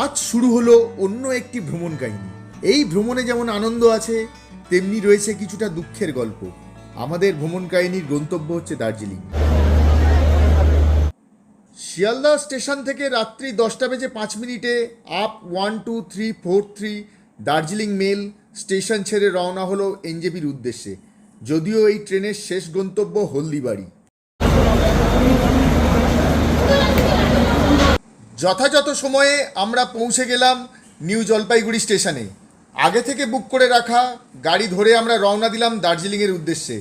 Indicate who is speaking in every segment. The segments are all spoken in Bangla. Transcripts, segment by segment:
Speaker 1: আজ শুরু হলো অন্য একটি ভ্রমণ কাহিনী। এই ভ্রমণে যেমন আনন্দ আছে, তেমনি রয়েছে কিছুটা দুঃখের গল্প। আমাদের ভ্রমণ কাহিনীর গন্তব্য হচ্ছে দার্জিলিং। শিয়ালদা স্টেশন থেকে রাত্রি দশটা বেজে পাঁচ মিনিটে up one, two, three, four, three Darjeeling mail station ছেড়ে রওনা হলো এনজেপির উদ্দেশ্যে। যদিও এই ট্রেনের শেষ গন্তব্য হলদিবাড়ি। যথাযথ সময়ে আমরা পৌঁছে গেলাম নিউ জলপাইগুড়ি স্টেশনে। আগে থেকে বুক করে রাখা, গাড়ি ধরে আমরা রওনা দিলাম দার্জিলিংয়ের উদ্দেশ্যে।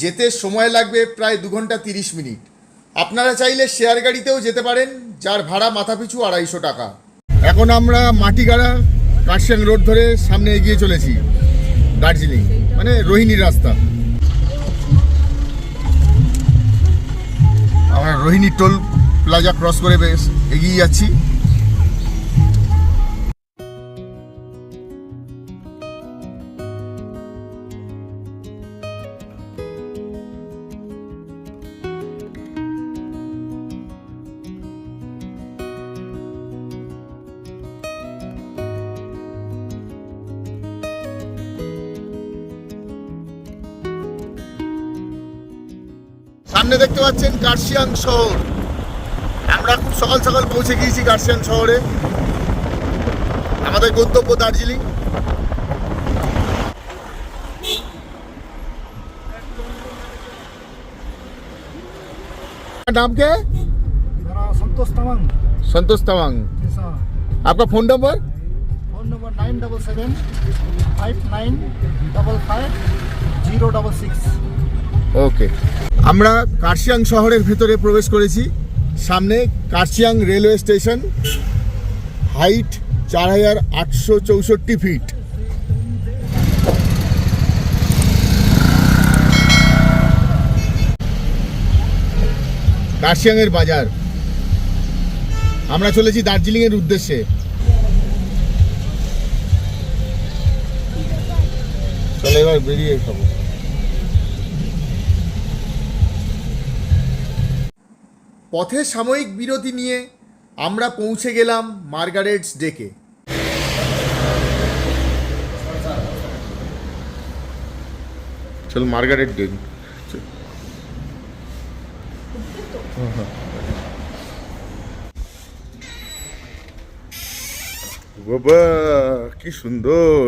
Speaker 1: যেতে সময় লাগবে প্রায় দু ঘণ্টা তিরিশ মিনিট। আপনারা চাইলে শেয়ার গাড়িতেও যেতে পারেন, যার ভাড়া মাথাপিছু আড়াইশো টাকা। এখন আমরা মাটিগাড়া, কার্শিয়াং রোড ধরে সামনে এগিয়ে চলেছি, দার্জিলিং মানে রোহিণীর রাস্তা। আমরা রোহিণী টোল প্লাজা ক্রস করে বেশ এগিয়ে যাচ্ছি। সামনে দেখতে পাচ্ছেন কার্শিয়াং শহর। আমরা খুব সকাল সকাল পৌঁছে গিয়েছি কার্শিয়াং শহরে আমাদের গন্তব্য দার্জিলিং नाम क्या है
Speaker 2: मेरा संतोष तमंग
Speaker 1: संतोष तवांग
Speaker 2: ऐसा
Speaker 1: आपका phone number
Speaker 2: phone number nine double seven five nine double five zero double six
Speaker 1: okay আমরা কার্শিয়াং শহরের ভেতরে প্রবেশ করেছি সামনে কার্শিয়াং রেলওয়ে স্টেশন, হাইট চার হাজার আটশো চৌষট্টি ফিট। কার্শিয়াংয়ের বাজার। আমরা চলেছি দার্জিলিংয়ের উদ্দেশ্যে। চলে এবার বেরিয়ে খাব পথে সাময়িক বিরতি নিয়ে আমরা পৌঁছে গেলাম মার্গারেটস ডেকে। চল মার্গারেট ডেক। বাবা কি সুন্দর।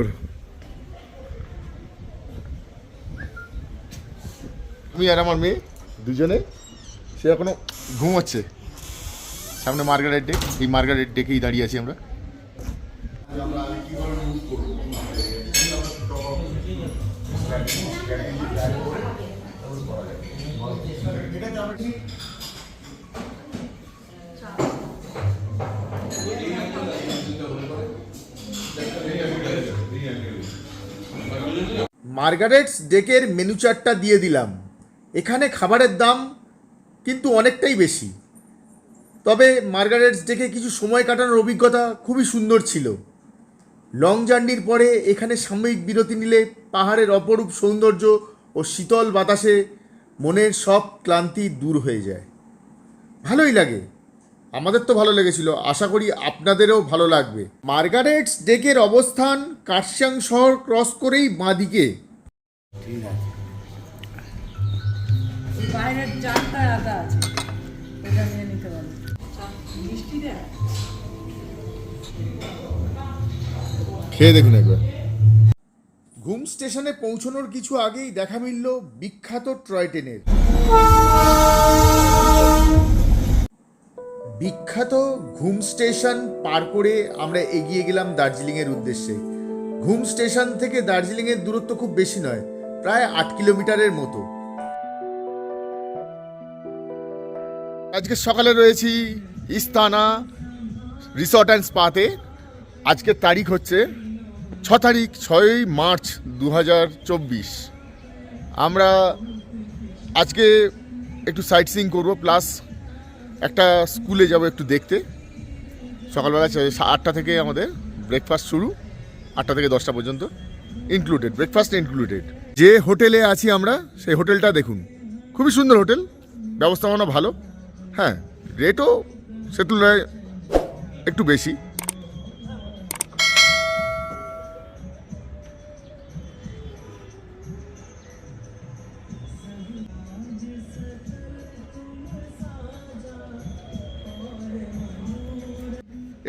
Speaker 1: তুমি আর আমার মেয়ে দুজনে সে এখনও ঘুমোচ্ছে সামনে মার্গারেট ডেক এই মার্গারেট ডেকেই দাঁড়িয়ে আছি আমরা। মার্গারেটস ডেকের মেনু চার্টটা দিয়ে দিলাম। এখানে খাবারের দাম কিন্তু অনেকটাই বেশি। তবে মার্গারেটস ডেকে কিছু সময় কাটানোর অভিজ্ঞতা খুবই সুন্দর ছিল। লং জার্নির পরে এখানে সাময়িক বিরতি নিলে পাহাড়ের অপরূপ সৌন্দর্য ও শীতল বাতাসে মনের সব ক্লান্তি দূর হয়ে যায়। ভালোই লাগে। আমাদের তো ভালো লেগেছিল। আশা করি আপনাদেরও ভালো লাগবে। মার্গারেটস ডেকের অবস্থান কার্শিয়াং শহর ক্রস করেই বাঁদিকে।
Speaker 3: বাইরের চারটা আদা আছে। ওটা নিয়ে নিতে পারো। মিষ্টি দেয়?
Speaker 1: খেয়ে দেখুন একবার। ঘুম স্টেশনে পৌঁছানোর কিছু আগেই দেখা মিলল বিখ্যাত ট্রয় ট্রেনের। বিখ্যাত ঘুম স্টেশন পার করে আমরা এগিয়ে গেলাম দার্জিলিংয়ের উদ্দেশ্যে। ঘুম স্টেশন থেকে দার্জিলিংয়ের দূরত্ব খুব বেশি নয়, প্রায় আট কিলোমিটারের মতো। আজকে সকালে রয়েছি ইস্তানা রিসর্ট অ্যান্ড স্পাতে। আজকের তারিখ হচ্ছে ছ তারিখ ছয়ই মার্চ দু হাজার চব্বিশ। আমরা আজকে একটু সাইট সিং করব প্লাস একটা স্কুলে যাব একটু দেখতে। সকালবেলা আটটা থেকে আমাদের ব্রেকফাস্ট শুরু, আটটা থেকে দশটা পর্যন্ত ইনক্লুডেড ব্রেকফাস্ট ইনক্লুডেড যে হোটেলে আছি আমরা, সেই হোটেলটা দেখুন। খুবই সুন্দর হোটেল, ব্যবস্থাপনা ভালো। হ্যাঁ রেটও সে তুলনায় একটু বেশি।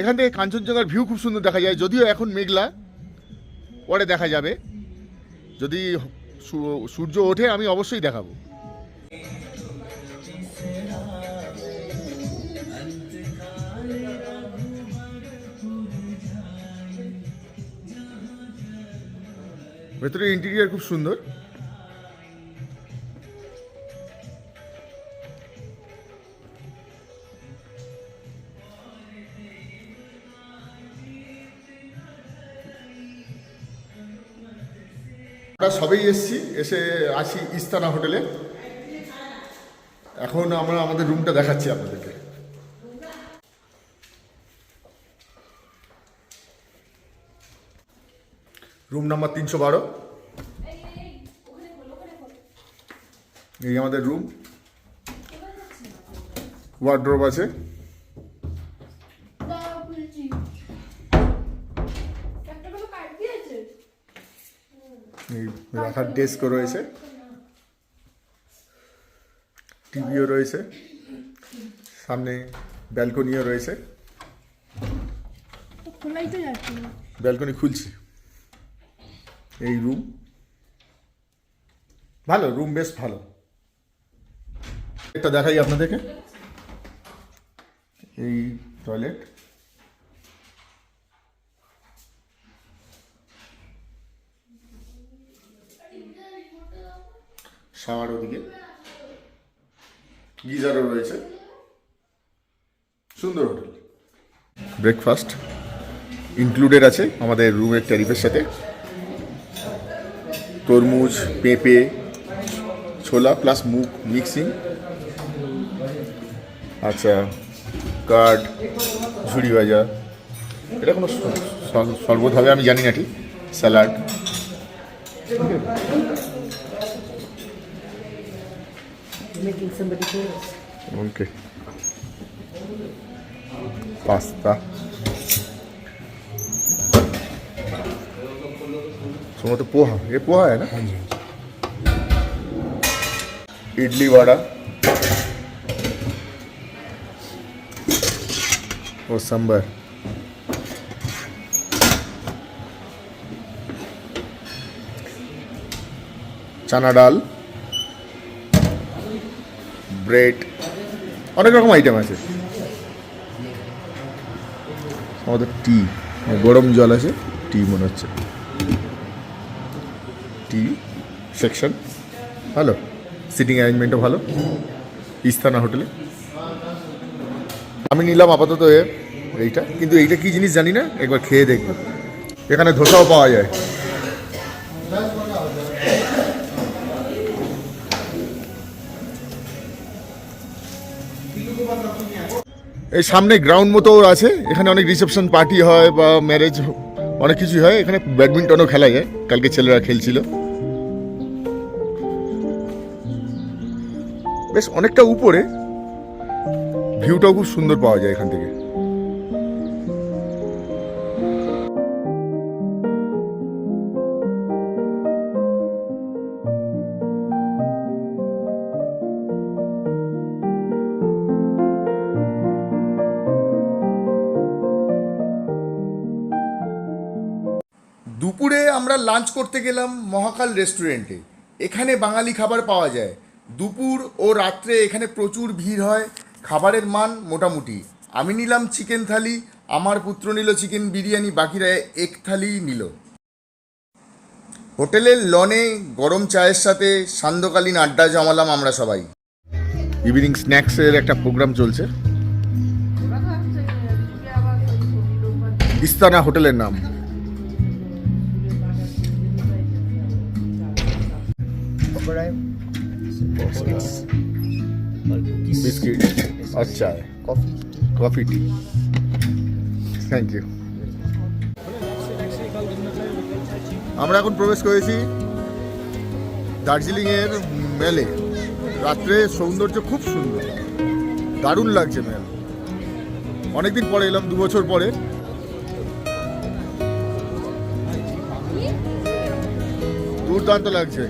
Speaker 1: এখান থেকে কাঞ্চনজঙ্ঘার ভিউ খুব সুন্দর দেখা যায়। যদিও এখন মেঘলা, পরে দেখা যাবে। যদি সূর্য ওঠে, আমি অবশ্যই দেখাবো। ভেতরে ইন্টেরিয়ার খুব সুন্দর। আমরা সবেই এসছি, এসে আসি ইস্তানা হোটেলে। এখন আমরা আমাদের রুমটা দেখাচ্ছি আপনাদেরকে রুম নাম্বার তিনশো বারো। এই আমাদের রুম ওয়ার্ড্রোব আছে। রাখার ডেস্কও রয়েছে। টিভিও রয়েছে। সামনে ব্যালকনিও রয়েছে। ব্যালকনি খুলছি। এই রুম ভালো রুম বেশ ভালো। এটা দেখাই আপনাদেরকে। এই টয়লেট শাওয়ার ওদিকে। গিজারও রয়েছে। সুন্দর হোটেল। ব্রেকফাস্ট ইনক্লুডেড আছে আমাদের রুমের ট্যারিফের সাথে। তরমুজ পেঁপে ছোলা প্লাস মুগ মিক্সিং আচ্ছা কার্ড ঝুড়ি ভাজা। এটা কোনো শরবত হবে আমি জানি না ঠিক। স্যালাড. Okay pasta. সম্ভবত पोहा ये पोहा है ना इडली वड़ा और सांबर চানা ডাল ব্রেড অনেক রকম আইটেম আছে আমাদের টি গরম জল আছে টি মনে হচ্ছে টি সেকশন। ভালো? সিটিং অ্যারেঞ্জমেন্টও ভালো। ইস্তানা হোটেলে। আমি নিলাম আপাতত এইটা। কিন্তু এইটা কি জিনিস জানি না, একবার খেয়ে দেখব। এখানে ধোসাও পাওয়া যায়। এই সামনে গ্রাউন্ড মতো আছে, এখানে অনেক রিসেপশন পার্টি হয় বা ম্যারেজ অনেক কিছুই হয়। এখানে ব্যাডমিন্টনও খেলা যায়। কালকে ছেলেরা খেলছিল। বেশ অনেকটা উপরে, ভিউটাও খুব সুন্দর পাওয়া যায় এখান থেকে। দুপুরে আমরা লাঞ্চ করতে গেলাম মহাকাল রেস্টুরেন্টে এখানে বাঙালি খাবার পাওয়া যায়। দুপুর ও রাত্রে এখানে প্রচুর ভিড় হয় খাবারের মান মোটামুটি। আমি নিলাম চিকেন থালি আমার পুত্র নিল চিকেন বিরিয়ানি বাকিরা এক থালি নিল। হোটেলের লনে গরম চায়ের সাথে সান্ধ্যকালীন আড্ডা জমালাম আমরা সবাই। ইভিনিং স্ন্যাক্সের একটা প্রোগ্রাম চলছে। ইস্তানা হোটেলের নাম। বিস্কিট আচ্ছা।
Speaker 2: Coffee
Speaker 1: coffee tea thank you আমরা এখন প্রবেশ করেছি দার্জিলিংয়ের মেলে। রাত্রে সৌন্দর্য খুব সুন্দর। দারুণ লাগছে মেল। অনেকদিন পরে এলাম দু বছর পরে। দুর্দান্ত লাগছে।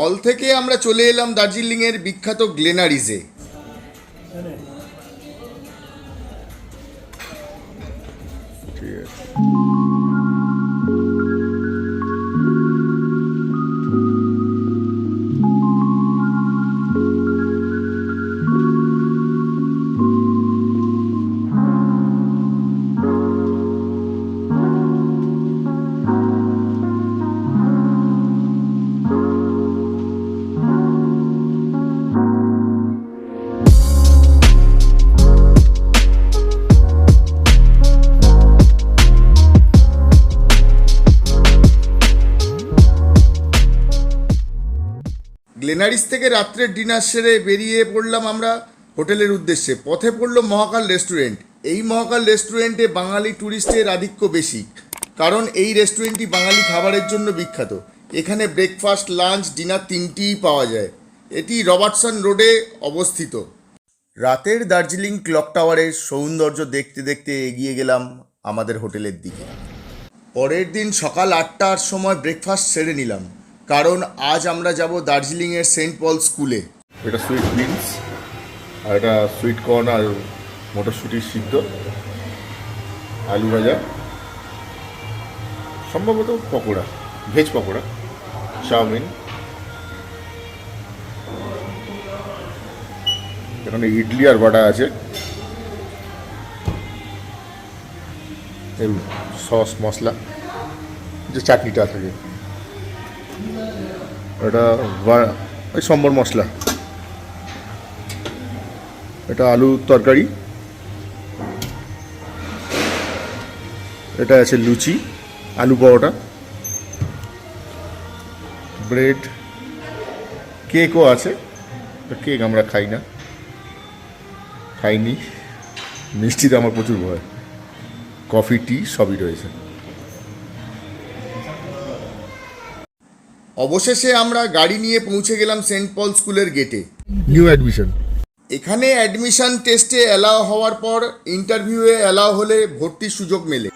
Speaker 1: হল থেকে আমরা চলে এলাম দার্জিলিংয়ের বিখ্যাত গ্লেনারিজে। গ্লেনারিস থেকে রাত্রের ডিনার সেরে বেরিয়ে পড়লাম আমরা হোটেলের উদ্দেশ্যে। পথে পড়ল মহাকাল রেস্টুরেন্ট। এই মহাকাল রেস্টুরেন্টে বাঙালি ট্যুরিস্টের আধিক্য বেশি, কারণ এই রেস্টুরেন্টটি বাঙালি খাবারের জন্য বিখ্যাত। এখানে ব্রেকফাস্ট, লাঞ্চ, ডিনার তিনটিই পাওয়া যায়। এটি রবার্টসন রোডে অবস্থিত। রাতের দার্জিলিং ক্লক টাওয়ারের সৌন্দর্য দেখতে দেখতে এগিয়ে গেলাম আমাদের হোটেলের দিকে। পরের দিন সকাল আটটার সময় ব্রেকফাস্ট সেরে নিলাম। কারণ আজ আমরা যাব দার্জিলিংয়ের সেন্ট পল স্কুলে। এটা সুইট বিনস, আর এটা সুইট কর্ন আর মটরশুঁটির সিদ্ধ। আলু ভাজা, সম্ভবত পকোড়া, ভেজ পকোড়া, চাউমিন। এখানে ইডলি আর বড়া আছে। সস, মশলা, যে চাটনিটা থাকে। এটা ওই সম্বর মশলা। এটা আলু তরকারি। এটা আছে লুচি, আলু পরোটা। ব্রেড, কেকও আছে। কেক আমরা খাই না। খাইনি। মিষ্টিতে আমার প্রচুর ভয়। কফি, টি সবই রয়েছে। অবশেষে আমরা গাড়ি নিয়ে পৌঁছে গেলাম সেন্ট পল স্কুলের গেটে। নিউ অ্যাডমিশন এখানে অ্যাডমিশন টেস্টে অ্যালাও হওয়ার পর ইন্টারভিউয়ে অ্যালাও হলে ভর্তির সুযোগ মেলে।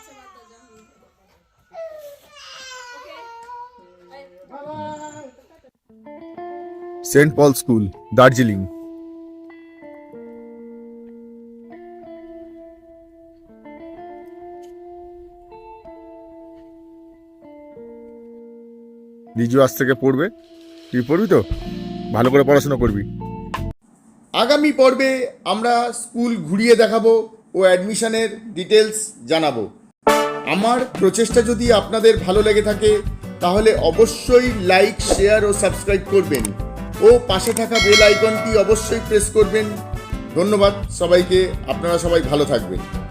Speaker 1: Saint Paul school Darjeeling. Niju আজ থেকে পড়বে। তুই পড়বি তো? ভালো করে পড়াশোনা করবি। আগামী পর্বে আমরা স্কুল ঘুরিয়ে দেখাবো ও অ্যাডমিশনের ডিটেলস জানাব। আমার প্রচেষ্টা যদি আপনাদের ভালো লেগে থাকে, তাহলে অবশ্যই লাইক, শেয়ার ও সাবস্ক্রাইব করবেন। ও পাশে থাকা বেল আইকনটি অবশ্যই প্রেস করবেন। ধন্যবাদ সবাইকে। আপনারা সবাই ভালো থাকবেন।